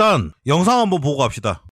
일단 영상 한번 보고 갑시다.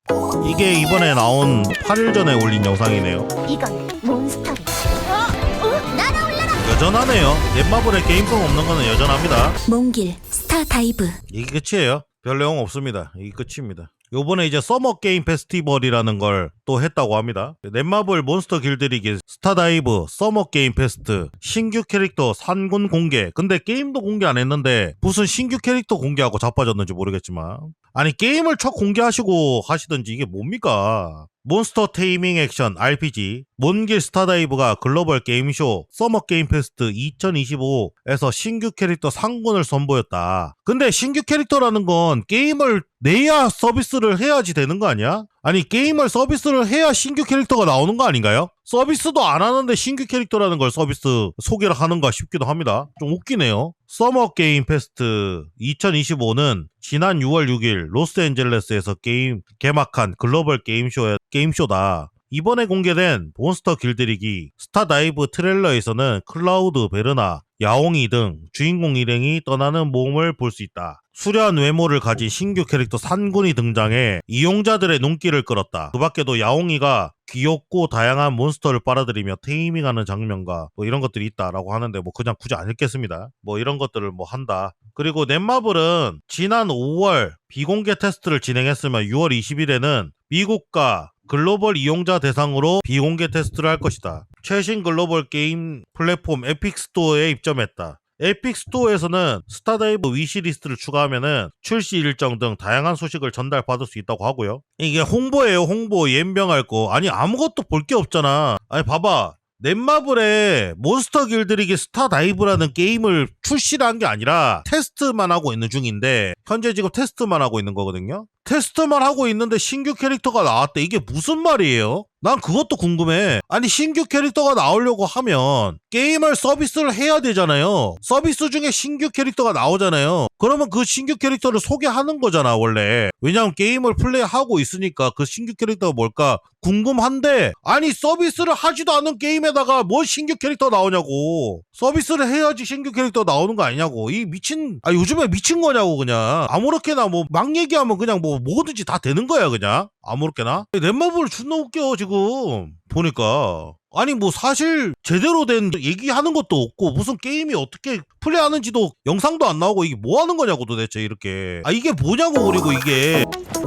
이게 이번에 나온 8일 전에 올린 영상이네요. 이건 몬스터리. 어? 어? 날아올라라. 여전하네요. 넷마블의 게임성 없는 거는 여전합니다. 몽길 스타 다이브. 이게 끝이에요. 별 내용 없습니다. 이게 끝입니다. 요번에 이제 서머 게임 페스티벌이라는 걸 또 했다고 합니다. 넷마블 몬스터 길들이기 스타다이브 서머 게임 페스트 신규 캐릭터 산군 공개. 근데 게임도 공개 안 했는데 무슨 신규 캐릭터 공개하고 자빠졌는지 모르겠지만 아니 게임을 첫 공개하시고 하시든지 이게 뭡니까? 몬스터 테이밍 액션 RPG 몬길 스타다이브가 글로벌 게임쇼 서머 게임 페스트 2025에서 신규 캐릭터 상군을 선보였다. 근데 신규 캐릭터라는 건 게임을 내야 서비스를 해야지 되는 거 아니야? 아니 게임을 서비스를 해야 신규 캐릭터가 나오는 거 아닌가요? 서비스도 안 하는데 신규 캐릭터라는 걸 서비스 소개를 하는가 싶기도 합니다. 좀 웃기네요. 서머 게임 페스트 2025는 지난 6월 6일 로스앤젤레스에서 게임 개막한 글로벌 게임쇼의 게임쇼다. 이번에 공개된 몬스터 길들이기 스타다이브 트레일러에서는 클라우드 베르나, 야옹이 등 주인공 일행이 떠나는 모험을 볼 수 있다. 수려한 외모를 가진 신규 캐릭터 산군이 등장해 이용자들의 눈길을 끌었다. 그 밖에도 야옹이가 귀엽고 다양한 몬스터를 빨아들이며 테이밍하는 장면과 뭐 이런 것들이 있다라고 하는데 뭐 그냥 굳이 안 읽겠습니다. 뭐 이런 것들을 뭐 한다. 그리고 넷마블은 지난 5월 비공개 테스트를 진행했으며 6월 20일에는 미국과 글로벌 이용자 대상으로 비공개 테스트를 할 것이다. 최신 글로벌 게임 플랫폼 에픽 스토어에 입점했다. 에픽 스토어에서는 스타다이브 위시리스트를 추가하면은 출시 일정 등 다양한 소식을 전달받을 수 있다고 하고요. 이게 홍보예요, 홍보. 연병할 거. 아니 아무것도 볼 게 없잖아. 아니 봐봐. 넷마블에 몬스터 길들이기 스타다이브라는 게임을 출시를 한 게 아니라 테스트만 하고 있는 중인데 현재 지금 테스트만 하고 있는 거거든요. 테스트만 하고 있는데 신규 캐릭터가 나왔대. 이게 무슨 말이에요? 난 그것도 궁금해. 아니 신규 캐릭터가 나오려고 하면 게임을 서비스를 해야 되잖아요. 서비스 중에 신규 캐릭터가 나오잖아요. 그러면 그 신규 캐릭터를 소개하는 거잖아 원래. 왜냐면 게임을 플레이하고 있으니까 그 신규 캐릭터가 뭘까 궁금한데 아니 서비스를 하지도 않은 게임에다가 뭘 신규 캐릭터 나오냐고. 서비스를 해야지 신규 캐릭터 나오는 거 아니냐고. 이 미친 아 요즘에 미친 거냐고 그냥 아무렇게나 뭐 막 얘기하면 그냥 뭐 뭐든지 다 되는 거야 그냥 아무렇게나. 넷마블 존나 웃겨 지금 보니까. 아니 뭐 사실 제대로 된 얘기하는 것도 없고 무슨 게임이 어떻게 플레이하는지도 영상도 안 나오고 이게 뭐 하는 거냐고 도대체 이렇게. 아 이게 뭐냐고 그리고 이게.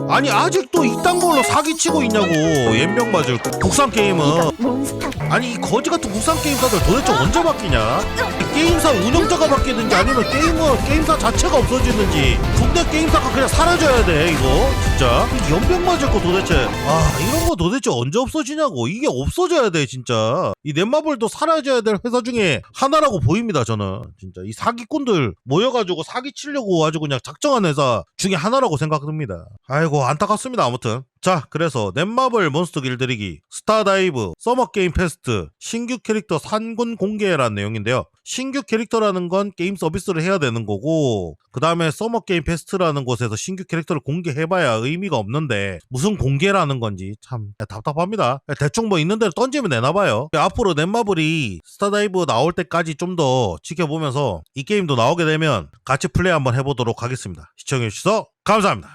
아니 아직도 이딴 걸로 사기치고 있냐고 연병 맞을 국산 게임은. 아니 이 거지 같은 국산 게임사들 도대체 언제 바뀌냐? 이 게임사 운영자가 바뀌든지 아니면 게이머 게임사 자체가 없어지는지 국내 게임사가 그냥 사라져야 돼 이거. 진짜. 이 연병 맞을 거 도대체. 아 이런 거 도대체 언제 없어지냐고. 이게 없어져야 돼 진짜. 이 넷마블도 사라져야 될 회사 중에 하나라고 보입니다 저는. 진짜. 이 사기꾼들 모여가지고 사기 치려고 아주 그냥 작정한 회사 중에 하나라고 생각됩니다. 아이고 안타깝습니다 아무튼 자 그래서 넷마블 몬스터 길들이기 스타다이브 서머게임 페스트 신규 캐릭터 산군 공개라는 내용인데요. 신규 캐릭터라는 건 게임 서비스를 해야 되는 거고 그 다음에 서머게임 페스트라는 곳에서 신규 캐릭터를 공개해봐야 의미가 없는데 무슨 공개라는 건지 참 답답합니다. 대충 뭐 있는 대로 던지면 되나봐요. 앞으로 넷마블이 스타다이브 나올 때까지 좀 더 지켜보면서 이 게임도 나오게 되면 같이 플레이 한번 해보도록 하겠습니다. 시청해주셔서 감사합니다